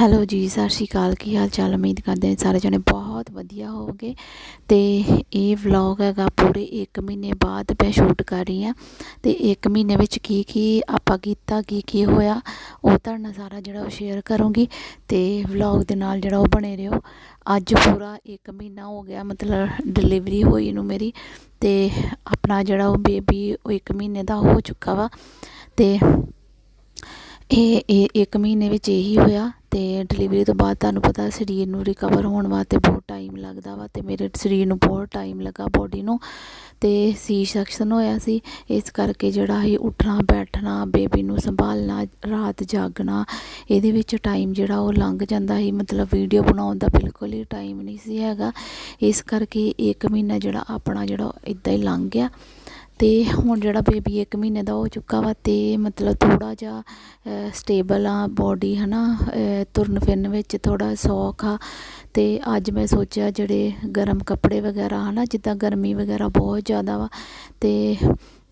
Hello ਜੀ, ਸਤਿ ਸ਼੍ਰੀ ਅਕਾਲ। ਕੀ ਹਾਲ ਚਾਲ? ਉਮੀਦ ਕਰਦੇ ਹਾਂ ਸਾਰੇ ਜਣੇ ਬਹੁਤ ਵਧੀਆ ਹੋਵੋਗੇ। ਤੇ ਇਹ ਵਲੌਗ ਹੈਗਾ ਪੂਰੇ 1 ਮਹੀਨੇ ਬਾਅਦ ਮੈਂ ਸ਼ੂਟ ਕਰ ਰਹੀ ਹਾਂ। ਤੇ 1 ਮਹੀਨੇ ਵਿੱਚ ਕੀ ਕੀ ਆਪਾਂ ਕੀਤਾ, ਕੀ ਕੀ ਹੋਇਆ, ਉਹ ਤੁਹਾਡੇ ਨਾਲ ਸਾਰਾ ਜਿਹੜਾ ਉਹ ਸ਼ੇਅਰ ਕਰੂੰਗੀ। ਤੇ ਵਲੌਗ ਦੇ ਨਾਲ ਜਿਹੜਾ ਉਹ ਬਣੇ ਰਹੋ। ਅੱਜ ਪੂਰਾ 1 ਮਹੀਨਾ ਹੋ ਗਿਆ, ਮਤਲਬ ਡਿਲੀਵਰੀ ਹੋਈ ਨੂੰ ਮੇਰੀ। ਤੇ ਆਪਣਾ ਜਿਹੜਾ ਉਹ ਬੇਬੀ ਉਹ 1 ਮਹੀਨੇ ਦਾ ਹੋ ਚੁੱਕਾ ਵਾ। ਤੇ ਇਹ ਇਹ ਇੱਕ ਮਹੀਨੇ ਵਿੱਚ ਇਹੀ ਹੋਇਆ। ਤੇ ਡਿਲੀਵਰੀ ਤੋਂ ਬਾਅਦ ਤੁਹਾਨੂੰ ਪਤਾ ਸਰੀਰ ਨੂੰ ਰਿਕਵਰ ਹੋਣ ਵਾਸਤੇ ਬਹੁਤ ਟਾਈਮ ਲੱਗਦਾ ਵਾ ਤੇ ਮੇਰੇ ਸਰੀਰ ਨੂੰ ਬਹੁਤ ਟਾਈਮ ਲੱਗਾ ਬੋਡੀ ਨੂੰ ਤੇ ਸੀ ਸੈਕਸ਼ਨ ਹੋਇਆ ਸੀ। ਇਸ ਕਰਕੇ ਜਿਹੜਾ ਹੀ ਉੱਠਣਾ, ਬੈਠਣਾ ਬੇਬੀ ਨੂੰ ਸੰਭਾਲਣਾ, ਰਾਤ ਜਾਗਣਾ, ਇਹਦੇ ਵਿੱਚ ਟਾਈਮ ਜਿਹੜਾ ਉਹ ਲੰਘ ਜਾਂਦਾ ਸੀ। ਮਤਲਬ ਵੀਡੀਓ ਬਣਾਉਣ ਦਾ ਬਿਲਕੁਲ ਹੀ ਟਾਈਮ ਨਹੀਂ ਸੀ ਹੈਗਾ। ਇਸ ਕਰਕੇ ਇੱਕ ਮਹੀਨਾ ਜਿਹੜਾ ਆਪਣਾ ਜਿਹੜਾ ਇਦਾਂ ਹੀ ਲੰਘ ਗਿਆ। ਅਤੇ ਹੁਣ ਜਿਹੜਾ ਬੇਬੀ 1 ਮਹੀਨੇ ਦਾ ਹੋ ਚੁੱਕਾ ਵਾ ਅਤੇ ਮਤਲਬ ਥੋੜ੍ਹਾ ਜਿਹਾ ਸਟੇਬਲ ਆ ਬੋਡੀ ਹੈ ਨਾ ਤੁਰਨ ਫਿਰਨ ਵਿੱਚ ਥੋੜ੍ਹਾ ਸੌਖ ਆ। ਅਤੇ ਅੱਜ ਮੈਂ ਸੋਚਿਆ ਜਿਹੜੇ ਗਰਮ ਕੱਪੜੇ ਵਗੈਰਾ ਹੈ ਨਾ ਜਿੱਦਾਂ ਗਰਮੀ ਵਗੈਰਾ ਬਹੁਤ ਜ਼ਿਆਦਾ ਵਾ ਅਤੇ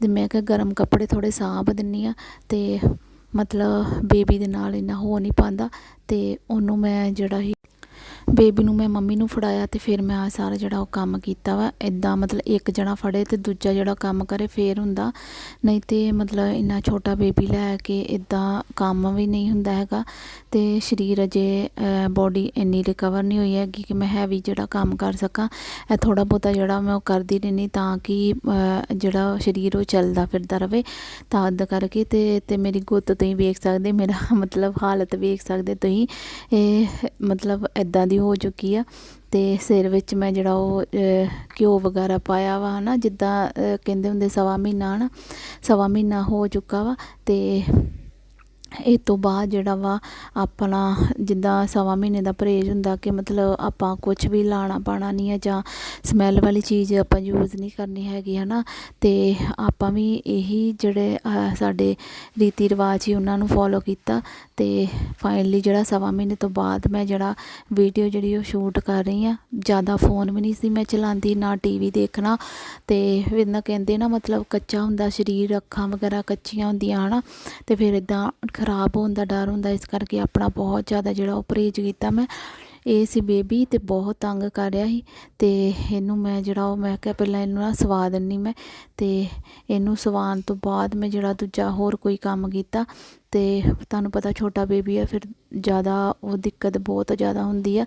ਮੈਂ ਕਿਹਾ ਗਰਮ ਕੱਪੜੇ ਥੋੜ੍ਹੇ ਸਾਂਭ ਦਿੰਨੀ ਆ ਅਤੇ ਮਤਲਬ ਬੇਬੀ ਦੇ ਨਾਲ ਇੰਨਾ ਹੋ ਨਹੀਂ ਪਾਉਂਦਾ ਅਤੇ ਉਹਨੂੰ ਮੈਂ ਜਿਹੜਾ ਹੀ ਬੇਬੀ ਨੂੰ ਮੈਂ ਮੰਮੀ ਨੂੰ ਫੜਾਇਆ ਤੇ ਫਿਰ ਮੈਂ ਆ ਸਾਰਾ ਜਿਹੜਾ ਉਹ ਕੰਮ ਕੀਤਾ ਵਾ ਇਦਾਂ ਮਤਲਬ ਇੱਕ ਜਣਾ ਫੜੇ ਤੇ ਦੂਜਾ ਜਿਹੜਾ ਕੰਮ ਕਰੇ ਫੇਰ ਹੁੰਦਾ। ਨਹੀਂ ਤੇ ਮਤਲਬ ਇੰਨਾ ਛੋਟਾ ਬੇਬੀ ਲੈ ਕੇ ਇਦਾਂ ਕੰਮ ਵੀ ਨਹੀਂ ਹੁੰਦਾ ਹੈਗਾ ਤੇ ਸਰੀਰ ਅਜੇ ਬੋਡੀ ਇੰਨੀ ਰਿਕਵਰ ਨਹੀਂ ਹੋਈ ਹੈਗੀ ਕਿ ਮੈਂ ਹੈਵੀ ਜਿਹੜਾ ਕੰਮ ਕਰ ਸਕਾਂ। ਇਹ ਥੋੜਾ ਬਹੁਤਾ ਜਿਹੜਾ ਮੈਂ ਉਹ ਕਰਦੀ ਰਹਿੰਦੀ ਤਾਂ ਕਿ ਜਿਹੜਾ ਸਰੀਰ ਉਹ ਚੱਲਦਾ ਫਿਰਦਾ ਰਵੇ ਤਾਂ ਅੱਦ ਕਰਕੇ ਤੇ ਤੇ ਮੇਰੀ ਗੁੱਤ ਤੁਸੀਂ ਵੇਖ ਸਕਦੇ, ਮੇਰਾ ਮਤਲਬ ਹਾਲਤ ਵੇਖ ਸਕਦੇ ਤੁਸੀਂ। ਇਹ ਮਤਲਬ ਇਦਾਂ ਦੀ ਹੋ ਚੁੱਕੀ ਆ। ਤੇ ਸਿਰ ਵਿੱਚ ਮੈਂ ਜਿਹੜਾ ਉਹ ਘਿਓ ਵਗੈਰਾ ਪਾਇਆ ਵਾ ਹਨਾ, ਜਿੱਦਾਂ ਕਹਿੰਦੇ ਹੁੰਦੇ ਸਵਾ ਮਹੀਨਾ ਹਨਾ, ਸਵਾ ਮਹੀਨਾ ਹੋ ਚੁੱਕਾ ਵਾ। ਤੇ ਇਹ ਤੋਂ ਬਾਅਦ ਜਿਹੜਾ ਵਾ ਆਪਣਾ ਜਿੱਦਾਂ ਸਵਾ ਮਹੀਨੇ ਦਾ ਪਰਹੇਜ਼ ਹੁੰਦਾ ਕਿ ਮਤਲਬ ਆਪਾਂ ਕੁਝ ਵੀ ਲਾਣਾ ਪਾਣਾ ਨਹੀਂ ਹੈ ਜਾਂ ਸਮੈਲ ਵਾਲੀ ਚੀਜ਼ ਆਪਾਂ ਯੂਜ਼ ਨਹੀਂ ਕਰਨੀ ਹੈਗੀ ਹੈ ਨਾ ਅਤੇ ਆਪਾਂ ਵੀ ਇਹੀ ਜਿਹੜੇ ਸਾਡੇ ਰੀਤੀ ਰਿਵਾਜ ਸੀ ਉਹਨਾਂ ਨੂੰ ਫੋਲੋ ਕੀਤਾ ਅਤੇ ਫਾਈਨਲੀ ਜਿਹੜਾ ਸਵਾ ਮਹੀਨੇ ਤੋਂ ਬਾਅਦ ਮੈਂ ਜਿਹੜਾ ਵੀਡੀਓ ਜਿਹੜੀ ਉਹ ਸ਼ੂਟ ਕਰ ਰਹੀ ਆ ਜ਼ਿਆਦਾ ਫੋਨ ਵੀ ਨਹੀਂ ਸੀ ਮੈਂ ਚਲਾਉਂਦੀ, ਨਾ ਟੀਵੀ ਦੇਖਣਾ ਅਤੇ ਇਹਨਾਂ ਕਹਿੰਦੇ ਨਾ ਮਤਲਬ ਕੱਚਾ ਹੁੰਦਾ, ਸਰੀਰ, ਅੱਖਾਂ ਵਗੈਰਾ ਕੱਚੀਆਂ ਹੁੰਦੀਆਂ, ਹਨਾ? ਅਤੇ ਫਿਰ ਇਦਾਂ ਖਰਾਬ ਹੋਣ ਦਾ ਡਰ ਹੁੰਦਾ, ਇਸ ਕਰਕੇ ਆਪਣਾ ਬਹੁਤ ਜ਼ਿਆਦਾ ਜਿਹੜਾ ਉਹ ਪਰਹੇਜ਼ ਕੀਤਾ ਮੈਂ। ਇਹ ਸੀ ਬੇਬੀ ਤੇ ਬਹੁਤ ਤੰਗ ਕਰ ਰਿਹਾ ਸੀ ਤੇ ਇਹਨੂੰ ਮੈਂ ਜਿਹੜਾ ਉਹ ਮੈਂ ਕਿਹਾ ਪਹਿਲਾਂ ਇਹਨੂੰ ਨਾ ਸਵਾ ਦਿੰਨੀ ਮੈਂ ਤੇ ਇਹਨੂੰ ਸਵਾਉਣ ਤੋਂ ਬਾਅਦ ਮੈਂ ਜਿਹੜਾ ਦੂਜਾ ਹੋਰ ਕੋਈ ਕੰਮ ਕੀਤਾ ਤੇ ਤੁਹਾਨੂੰ ਪਤਾ ਛੋਟਾ ਬੇਬੀ ਆ, ਫਿਰ ਜ਼ਿਆਦਾ ਉਹ ਦਿੱਕਤ ਬਹੁਤ ਜ਼ਿਆਦਾ ਹੁੰਦੀ ਆ।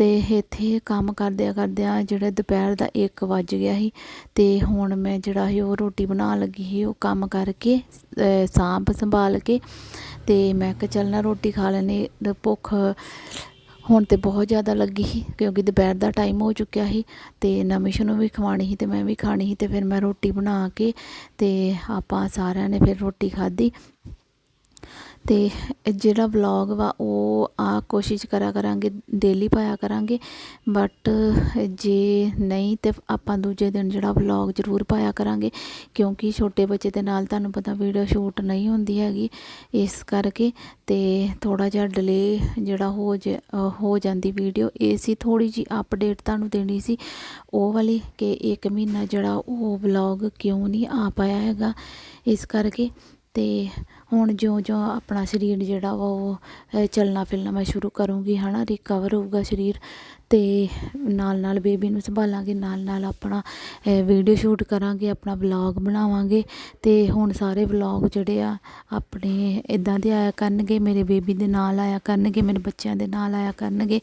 ਤੇ ਇੱਥੇ ਕੰਮ ਕਰਦਿਆਂ ਕਰਦਿਆਂ ਜਿਹੜਾ ਦੁਪਹਿਰ ਦਾ 1 ਵੱਜ ਗਿਆ ਸੀ ਤੇ ਹੁਣ ਮੈਂ ਜਿਹੜਾ ਸੀ ਉਹ ਰੋਟੀ ਬਣਾਉਣ ਲੱਗੀ ਸੀ, ਉਹ ਕੰਮ ਕਰਕੇ ਸਾਂਭ ਸੰਭਾਲ ਕੇ ਤੇ ਮੈਂ ਕਿਹਾ ਚੱਲ ਨਾ ਰੋਟੀ ਖਾ ਲੈਨੇ ਭੁੱਖ ਹੁਣ ਤੇ ਬਹੁਤ ਜ਼ਿਆਦਾ ਲੱਗੀ ਸੀ ਕਿਉਂਕਿ ਦੁਪਹਿਰ ਦਾ ਟਾਈਮ ਹੋ ਚੁੱਕਿਆ ਸੀ ਤੇ ਨਮਿਸ਼ ਨੂੰ ਵੀ ਖਵਾਣੀ ਸੀ ਤੇ ਮੈਂ ਵੀ ਖਾਣੀ ਸੀ ਤੇ ਫਿਰ ਮੈਂ ਰੋਟੀ ਬਣਾ ਕੇ ਤੇ ਆਪਾਂ ਸਾਰਿਆਂ ਨੇ ਫਿਰ ਰੋਟੀ ਖਾਧੀ। ਤੇ ਜਿਹੜਾ ਵਲੋਗ ਵਾ, ਉਹ ਆ ਕੋਸ਼ਿਸ਼ ਕਰਿਆ ਕਰਾਂਗੇ ਡੇਲੀ ਪਾਇਆ ਕਰਾਂਗੇ। ਬਟ ਜੇ ਨਹੀਂ, ਤਾਂ ਆਪਾਂ ਦੂਜੇ ਦਿਨ ਜਿਹੜਾ ਵਲੋਗ ਜ਼ਰੂਰ ਪਾਇਆ ਕਰਾਂਗੇ, ਕਿਉਂਕਿ ਛੋਟੇ ਬੱਚੇ ਦੇ ਨਾਲ ਤੁਹਾਨੂੰ ਪਤਾ ਵੀਡੀਓ ਸ਼ੂਟ ਨਹੀਂ ਹੁੰਦੀ ਹੈਗੀ, ਇਸ ਕਰਕੇ। ਤੇ ਥੋੜਾ ਜਿਹਾ ਡਿਲੇ ਜਿਹੜਾ ਹੋ ਜ- ਹੋ ਜਾਂਦੀ ਵੀਡੀਓ ਇਹ ਸੀ ਥੋੜੀ ਜੀ ਅਪਡੇਟ ਤੁਹਾਨੂੰ ਦੇਣੀ ਸੀ। ਉਹ ਵਾਲੀ ਕਿ ਇੱਕ ਮਹੀਨਾ ਜਿਹੜਾ ਉਹ ਵਲੋਗ ਕਿਉਂ ਨਹੀਂ ਆ ਪਾਇਆ ਹੈਗਾ, ਇਸ ਕਰਕੇ। ਅਤੇ ਹੁਣ ਜਿਉਂ-ਜਿਉਂ ਆਪਣਾ ਸਰੀਰ ਜਿਹੜਾ ਵਾ ਉਹ ਅਹ, ਚੱਲਣਾ ਫਿਰਨਾ ਮੈਂ ਸ਼ੁਰੂ ਕਰੂੰਗੀ ਹੈ ਨਾ ਰਿਕਵਰ ਹੋਊਗਾ ਸਰੀਰ ਅਤੇ ਨਾਲ ਨਾਲ ਬੇਬੀ ਨੂੰ ਸੰਭਾਲਾਂਗੇ ਨਾਲ ਨਾਲ ਆਪਣਾ ਵੀਡੀਓ ਸ਼ੂਟ ਕਰਾਂਗੇ ਆਪਣਾ ਵਲੌਗ ਬਣਾਵਾਂਗੇ ਅਤੇ ਹੁਣ ਸਾਰੇ ਵਲੌਗ ਜਿਹੜੇ ਆ ਆਪਣੇ ਇਦਾਂ ਦੇ ਆਇਆ ਕਰਨਗੇ ਮੇਰੇ ਬੇਬੀ ਦੇ ਨਾਲ ਆਇਆ ਕਰਨਗੇ ਮੇਰੇ ਬੱਚਿਆਂ ਦੇ ਨਾਲ ਆਇਆ ਕਰਨਗੇ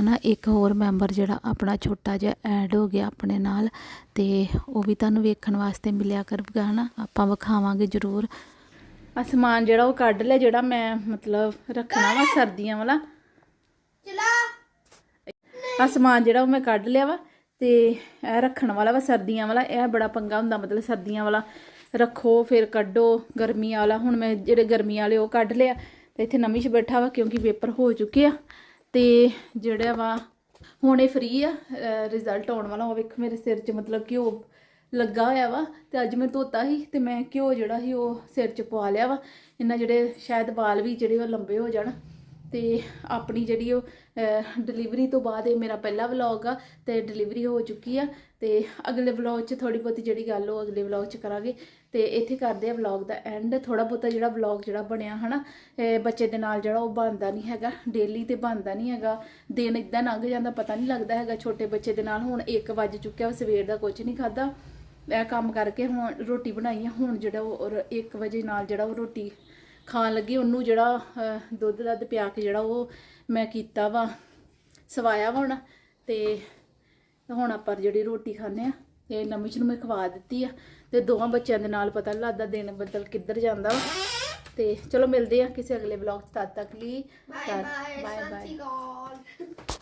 ਹਨਾ ਇੱਕ ਹੋਰ ਮੈਂਬਰ ਜਿਹੜਾ ਆਪਣਾ ਛੋਟਾ ਜਿਹਾ ਐਡ ਹੋ ਗਿਆ ਆਪਣੇ ਨਾਲ ਅਤੇ ਉਹ ਵੀ ਤੁਹਾਨੂੰ ਵੇਖਣ ਵਾਸਤੇ ਮਿਲਿਆ ਕਰੂਗਾ ਹਨਾ ਆਪਾਂ ਵਿਖਾਵਾਂਗੇ ਜ਼ਰੂਰ। ਆ ਸਮਾਨ ਜਿਹੜਾ ਉਹ ਕੱਢ ਲਿਆ ਜਿਹੜਾ ਮੈਂ ਮਤਲਬ ਰੱਖਣਾ ਵਾ ਸਰਦੀਆਂ ਵਾਲਾ। ਆ ਸਮਾਨ ਜਿਹੜਾ ਉਹ ਮੈਂ ਕੱਢ ਲਿਆ ਵਾ ਤੇ ਇਹ ਰੱਖਣ ਵਾਲਾ ਵਾ ਸਰਦੀਆਂ ਵਾਲਾ। ਇਹ ਬੜਾ ਪੰਗਾ ਹੁੰਦਾ ਮਤਲਬ ਸਰਦੀਆਂ ਵਾਲਾ। ਰੱਖੋ ਫਿਰ ਕੱਢੋ ਗਰਮੀ ਵਾਲਾ। ਹੁਣ ਮੈਂ ਜਿਹੜੇ ਗਰਮੀ ਵਾਲੇ ਉਹ ਕੱਢ ਲਿਆ। ਤੇ ਇੱਥੇ ਨਵੀਂ 'ਚ ਬੈਠਾ ਵਾ ਕਿਉਂਕਿ ਪੇਪਰ ਹੋ ਚੁੱਕੇ ਆ। ਤੇ ਜਿਹੜਾ ਵਾ ਹੁਣ ਇਹ ਫ੍ਰੀ ਆ ਰਿਜ਼ਲਟ ਆਉਣ ਵਾਲਾ ਉਹ ਵੇਖੋ ਮੇਰੇ ਸਿਰ 'ਚ ਮਤਲਬ ਕਿ ਉਹ ਲੱਗਾ ਹੋਇਆ ਵਾ ਤੇ ਅੱਜ ਮੈਂ ਧੋਤਾ ਸੀ ਤੇ ਮੈਂ ਘਿਓ ਜਿਹੜਾ ਸੀ ਉਹ ਸਿਰ 'ਚ ਪਵਾ ਲਿਆ ਵਾ। ਇਹਨਾਂ ਜਿਹੜੇ ਸ਼ਾਇਦ ਵਾਲ ਵੀ ਜਿਹੜੇ ਉਹ ਲੰਬੇ ਹੋ ਜਾਣ। ਤੇ ਆਪਣੀ ਜਿਹੜੀ ਉਹ ਡਿਲੀਵਰੀ ਤੋਂ ਬਾਅਦ ਇਹ ਮੇਰਾ ਪਹਿਲਾ ਵਲੌਗ ਆ ਤੇ ਡਿਲੀਵਰੀ ਹੋ ਚੁੱਕੀ ਆ। ਤੇ ਅਗਲੇ ਵਲੌਗ 'ਚ ਥੋੜੀ ਬਹੁਤੀ ਜਿਹੜੀ ਗੱਲ ਉਹ ਅਗਲੇ ਵਲੌਗ 'ਚ ਕਰਾਂਗੇ। ਤੇ ਇੱਥੇ ਕਰਦੇ ਆ ਵਲੌਗ ਦਾ ਐਂਡ ਥੋੜਾ ਬਹੁਤਾ ਜਿਹੜਾ ਵਲੌਗ ਜਿਹੜਾ ਬਣਿਆ ਹਨਾ ਇਹ ਬੱਚੇ ਦੇ ਨਾਲ ਜਿਹੜਾ ਉਹ ਬਣਦਾ ਨਹੀਂ ਹੈਗਾ। ਡੇਲੀ ਤੇ ਬਣਦਾ ਨਹੀਂ ਹੈਗਾ। ਦਿਨ ਇਦਾਂ ਲੰਘ ਜਾਂਦਾ ਪਤਾ ਨਹੀਂ ਲੱਗਦਾ ਹੈਗਾ। ਛੋਟੇ ਬੱਚੇ ਦੇ ਨਾਲ ਹੁਣ 1 ਵਜ ਚੁੱਕਿਆ ਵਾ, ਸਵੇਰ ਦਾ ਕੁਝ ਨਹੀਂ ਖਾਦਾ ਇਹ ਕੰਮ ਕਰਕੇ ਹੁਣ ਰੋਟੀ ਬਣਾਈ ਆ ਹੁਣ ਜਿਹੜਾ ਉਹ 1 ਵਜੇ ਨਾਲ ਜਿਹੜਾ ਉਹ ਰੋਟੀ ਖਾਣ ਲੱਗੀ ਉਹਨੂੰ ਜਿਹੜਾ ਦੁੱਧ ਦੱਧ ਪਿਆ ਕੇ ਜਿਹੜਾ ਉਹ ਮੈਂ ਕੀਤਾ ਵਾ ਸਵਾਇਆ ਵਾ ਹੁਣ ਤੇ ਹੁਣ ਆਪਾਂ ਜਿਹੜੀ ਰੋਟੀ ਖਾਂਦੇ ਆ ਤੇ ਨਮਿਸ਼ ਨੂੰ ਮੈਂ ਖਵਾ ਦਿੱਤੀ ਆ ਤੇ ਦੋਵਾਂ ਬੱਚਿਆਂ ਦੇ ਨਾਲ ਪਤਾ ਲੱਗਦਾ ਦਿਨ ਬਦਲ ਕਿੱਧਰ ਜਾਂਦਾ ਵਾ ਤੇ ਚਲੋ ਮਿਲਦੇ ਆ ਕਿਸੇ ਅਗਲੇ ਵਲੌਗ 'ਚ ਤਦ ਤੱਕ ਲਈ ਬਾਏ ਬਾਏ ਬਾਏ ਬਾਏ